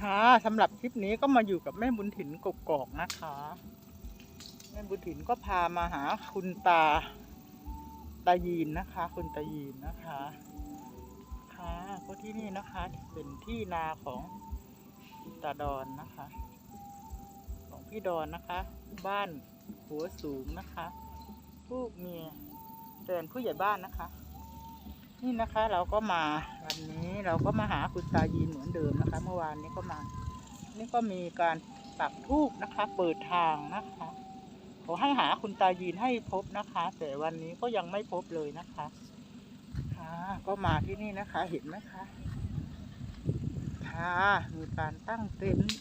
คะสำหรับคลิปนี้ก็มาอยู่กับแม่บุญถิ่นกกอกนะคะ แม่บุญถิ่นก็พามาหาคุณตาตายีนนะคะ คุณตายีนนะคะค่ะก็ที่นี่นะคะเป็นที่นาของตาดอนนะคะ ของพี่ดอนนะคะ บ้านหัวสูงนะคะผู้เมียแฟนผู้ใหญ่บ้านนะคะ นี่นะคะเราก็มาวันนี้ เราก็มาหาคุณตายีนเหมือนเดิมนะคะ เมื่อวานนี้ก็มา นี่ก็มีการปักทูบนะคะ เปิดทางนะคะขอให้หาคุณตายีนให้พบนะคะ แต่วันนี้ก็ยังไม่พบเลยนะคะค่ะก็มาที่นี่นะคะ เห็นไหมคะค่ะมีการตั้งเต็นท์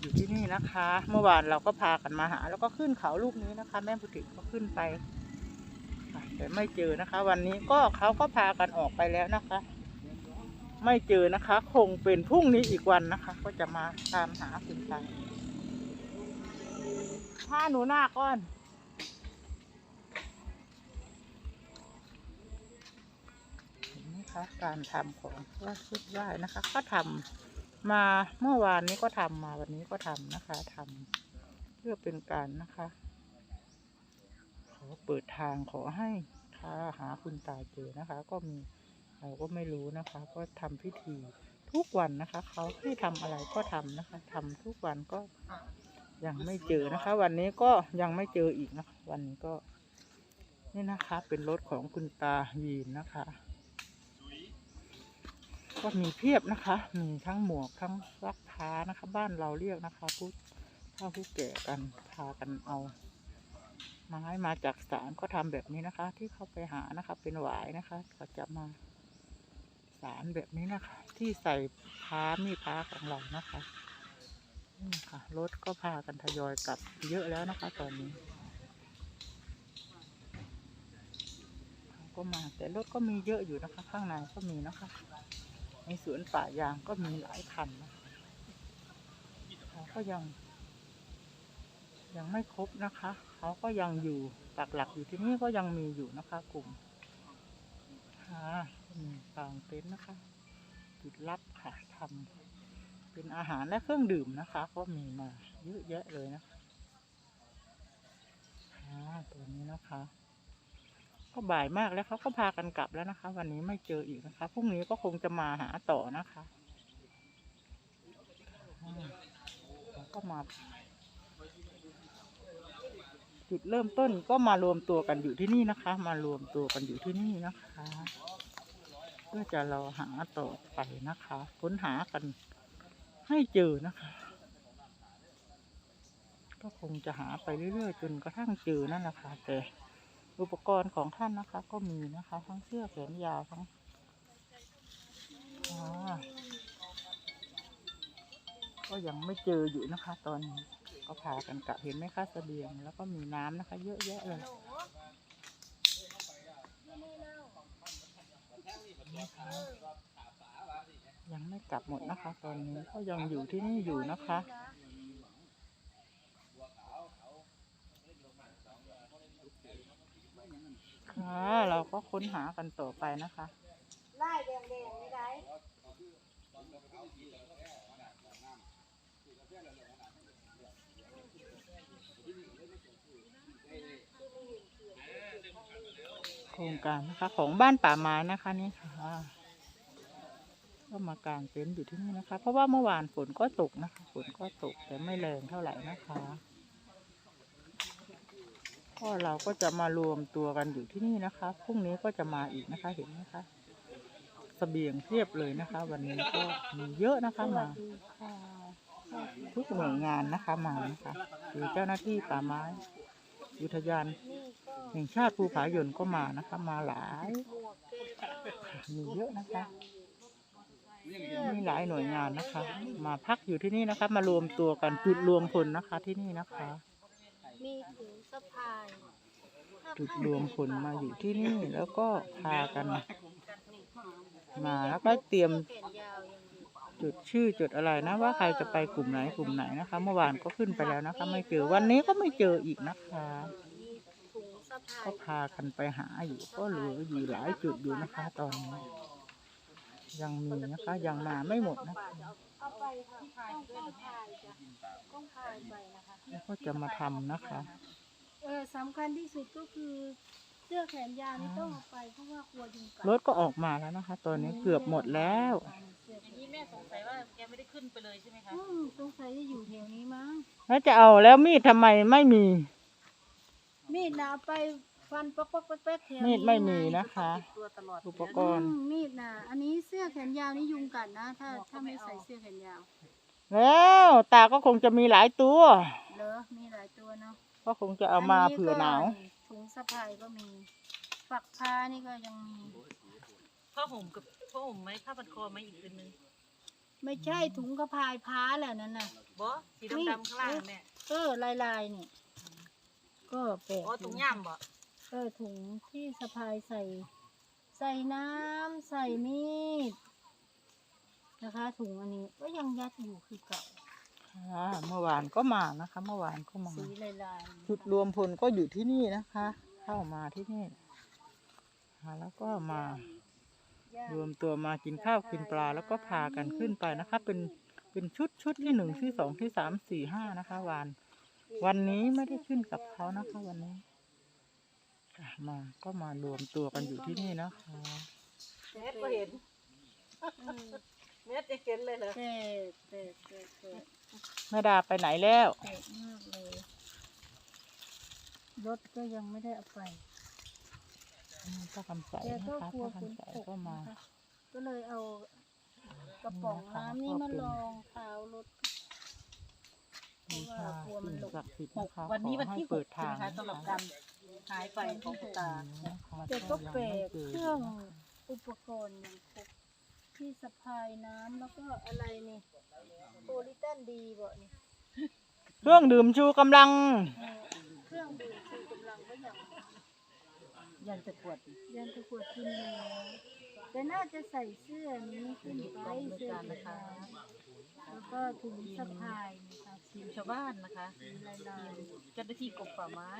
อยู่ที่นี่นะคะ เมื่อวานเราก็พากันมาหา แล้วก็ขึ้นเขาลูกนี้นะคะ แม่บุตรก็ขึ้นไปแต่ไม่เจอนะคะ วันนี้ก็เขาก็พากันออกไปแล้วนะคะ ไม่เจอนะคะ คงเป็นพรุ่งนี้อีกวันนะคะ ก็จะมาตามหาคุณตาผ้าหนูหน้าก้อนเห็นไหมคะการทำของว่าชุดไหว้นะคะ ก็ทำมาเมื่อวานนี้ก็ทำมาวันนี้ก็ทำนะคะทำเพื่อเป็นการนะคะ ขอเปิดทางขอให้ถ้าหาคุณตาเจอนะคะ ก็มี เราก็ไม่รู้นะคะ ก็ทำพิธีทุกวันนะคะ เขาให้ทำอะไรก็ทำนะคะทำทุกวันก็ยังไม่เจอนะคะ วันนี้ก็ยังไม่เจออีกนะวันนี้ก็ นี่นะคะ เป็นรถของคุณตายีนนะคะ ก็มีเพียบนะคะ มีทั้งหมวกทั้งรักท้านะคะ บ้านเราเรียกนะคะผู้เฒ่าผู้แก่กันพากันเอาไม้มาจากสารก็ทำแบบนี้นะคะ ที่เขาไปหานะคะ เป็นหวายนะคะก็จะมา สารแบบนี้นะคะ ที่ใส่พามีพาของเรานะคะนี่ค่ะรถก็พากันทยอยกลับเยอะแล้วนะคะ ตอนนี้เขาก็มา แต่รถก็มีเยอะอยู่นะคะ ข้างในก็มีนะคะ ในสวนป่ายางก็มีหลายคันนะคะเขาก็ยัง ยังไม่ครบนะคะเขาก็ยังอยู่ปักหลักอยู่ที่นี่ก็ยังมีอยู่นะคะ กลุ่มค่ะ กลางเต็นท์นะคะจุดรับค่ะทำเป็นอาหารและเครื่องดื่มนะคะ ก็มีมาเยอะแยะเลยนะคะตัวนี้นะคะ ก็บ่ายมากแล้วเขาก็พากันกลับแล้วนะคะ วันนี้ไม่เจออีกนะคะพรุ่งนี้ก็คงจะมาหาต่อนะคะแล้วก็มาจุดเริ่มต้นก็มารวมตัวกันอยู่ที่นี่นะคะ มารวมตัวกันอยู่ที่นี่นะคะ พื่อจะรอหาต่อไปนะคะ ค้นหากันให้เจอนะคะ ก็คงจะหาไปเรื่อยๆ จนกระทั่งเจอนั่นแหละค่ะแต่อุปกรณ์ของท่านนะคะ ก็มีนะคะ ทั้งเสื้อแขนยาวทั้งก็ยังไม่เจออยู่นะคะ ตอนนี้ก็พากันกลับเห็นไหมคะเสบียง แล้วก็มีน้ำนะคะ เยอะแยะเลยนะคะ ยังไม่กลับหมดนะคะ ตอนนี้ก็ยังอยู่ที่นี่อยู่นะคะ ค่ะ เราก็ค้นหากันต่อไปนะคะไล่แดงๆไม่ได้ โครงการนะคะ ของบ้านป่าไม้นะคะนี่ค่ะก็มากางเต็นท์อยู่ที่นี่นะคะ เพราะว่าเมื่อวานฝนก็ตกนะคะฝนก็ตกแต่ไม่แรงเท่าไหร่นะคะก็เราก็จะมารวมตัวกันอยู่ที่นี่นะคะพรุ่งนี้ก็จะมาอีกนะคะเห็นไหมคะเสบียงเพียบเลยนะคะ วันนี้ก็มีเยอะนะคะมาทุกหน่วยงานนะคะมานะคะคือเจ้าหน้าที่ป่าไม้ อุทยาน แห่งชาติภูผายนก็มานะคะ มาหลายหมวกเก็บก็มีเยอะนะคะ มีหลายหน่วยงานนะคะ มาพักอยู่ที่นี่นะคะ มารวมตัวกันจุดรวมพลนะคะที่นี่นะคะ มีถุงสะพายจุดรวมพลมาอยู่ที่นี่แล้วก็พากัน มาแล้วก็เตรียมแขนยาวยังมีจุดชื่อจุดอะไรนะว่าใครจะไปกลุ่มไหนกลุ่มไหนนะคะ เมื่อวานก็ขึ้นไปแล้วนะคะ ไม่เจอวันนี้ก็ไม่เจออีกนะคะมีถุงสะพาย ก็พากันไปหาอยู่ก็เหลืออยู่หลายจุดอยู่นะคะ ตอนนี้ ยังมีนะคะยังมาไม่หมดนะคะเอาไปค่ะต้องต้องพายจ้ะต้องพายไปนะคะแล้วก็จะมาทำนะคะ เออสำคัญที่สุดก็คือ เสื้อแขนยาวนี่ต้องเอาไปเพราะว่ากลัวยุงกัดรถก็ออกมาแล้วนะคะ ตอนนี้เกือบหมดแล้ว อย่างนี้แม่สงสัยว่าแกไม่ได้ขึ้นไปเลยใช่ไหมคะ อืมสงสัยจะอยู่แถวนี้มั้งแล้วจะเอาแล้วมีดทำไมไม่มี มีดนะเอาไปฟันป๊อกป๊อกแป๊กแป๊กแถวมีนี้ดไม่มีนะคะติดตัวตลอดอุปกรณ์อืมมีดนะอันนี้เสื้อแขนยาวนี่ยุงกัดนะ ถ้าถ้าไม่ใส่เสื้อแขนยาวแล้วตาก็คงจะมีหลายตัว เหรอมีหลายตัวเนาะก็คงจะเอามาเผื่อหนาวถุงสะพายก็มี ฝักผ้านี่ก็ยังมี ผ้าห่มกับผ้าห่มไหมผ้าพันคอไหมอีกตัวหนึงไม่ใช่ถุงกระพายผ้าแหละนั่นน่ะ บอสีดำๆข้างล่างแม่เออลายลายๆนี่ ก็แปลกอ๋อตรงย่ามบ่เออถุงที่สะพายใส่ ใส่น้ำใส่มีดนะคะ ถุงอันนี้ก็ยังยัดอยู่คือเก่าค่ะเมื่อวานก็มานะคะ เมื่อวานก็มา สีลายลายๆจุดรวมพลก็อยู่ที่นี่นะคะ เข้ามาที่นี่ค่ะแล้วก็มา ย่างรวมตัวมากินข้าวกินปลาแล้วก็พากันขึ้นไปนะคะ เป็นเป็นชุดชุดที่หนึ่งที่สองที่สามสี่ห้านะคะวัน วันนี้ไม่ได้ขึ้นกับเขานะคะวันนี้ค่ะมาก็มารวมตัวกันอยู่ที่นี่นะคะแม่ก็เห็นเออแม่จะเห็นเลยเหรอแต่แต่แต่แต่แม่ดาไปไหนแล้วแปลกมากเลยรถก็ยังไม่ได้เอาไปอืมป้าคำใสแกนะก็คะกลัวป้าฝนคำใสตกก็มานะคะก็เลยเอากระป๋องน้ำนี่มาลองเท้ารถ เพราะว่ากลัวมันหลงศักดิ์สิทธิ์หนะกคะวันนี้วันที่ขอให้หเปิกดใช่ทาไหมงคะสำหรับการหายไปของคุณตา แต่ก็แปลกเครื่องอุปกรณ์ยังครบที่สะพายน้ำแล้วก็อะไรนี่โพลิตันดีบ่นี่เครื่องดื่มชูกำลัง เออเครื่องดื่มชูกำลังก็ยังยันจะปวดยังตะกวดกินแล้ว แต่น่าจะใส่เสื้อนี้ขึ้นไปเสื้อนะคะแล้วก็ถุงสะพายนะคะสีทีมชาวบ้านนะคะลายลายเจ้าหน้าที่กรมป่าไม้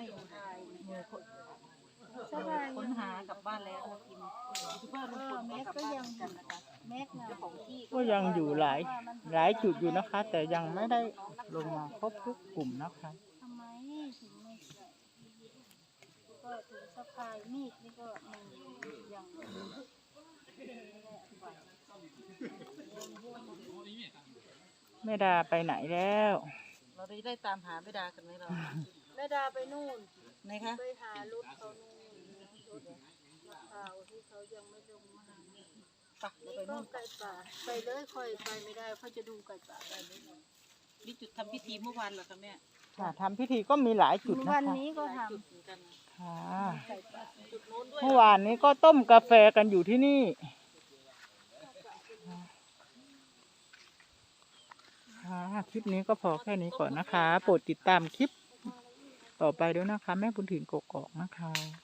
หน่วยค้นสบายค้นหากลับบ้านแล้วนะทีมยูทูบเบอร์ลุงพลแม็กกลับก็บ้านยังกันนะคะแม็กนะเจ้าของที่ก็ยังอยู่หลายหลายจุดอยู่นะคะ แต่ยังไม่ได้ลงมาครบทุกกลุ่มนะคะทำไมถึงไม่ใส่ก็ถุงสะพายมีดนี่ก็มันยังไม่ได้เอาไป แม่ดาไปไหนแล้ว เราได้ได้ตามหาไม่ดากันไหมเราแม่ดาไปนู่นไหนคะไปหารถเขานู่นรถมะพร้าวที่เขายังไม่ลงมาปะเราไปก็นู่นไก่ป่า ไปเลยค่อยไปไม่ได้เขาจะดูไก่ป่าไปเลยนี่จุดทำพิธีเมื่อวานเหรอคะแม่ค่ะทำพิธีก็มีหลายจุดนะวันคะนี้ก็หลายทจุดเหมือนกันนะค่ะำไก่ป่าจุดโน้นด้วยเมื่อวานนี้ก็ต้มกาแฟกันอยู่ที่นี่ คลิปนี้ก็พอแค่นี้ก่อนนะคะ โปรดติดตามคลิปต่อไปด้วยนะคะ แม่บุญถึงกกอกนะคะ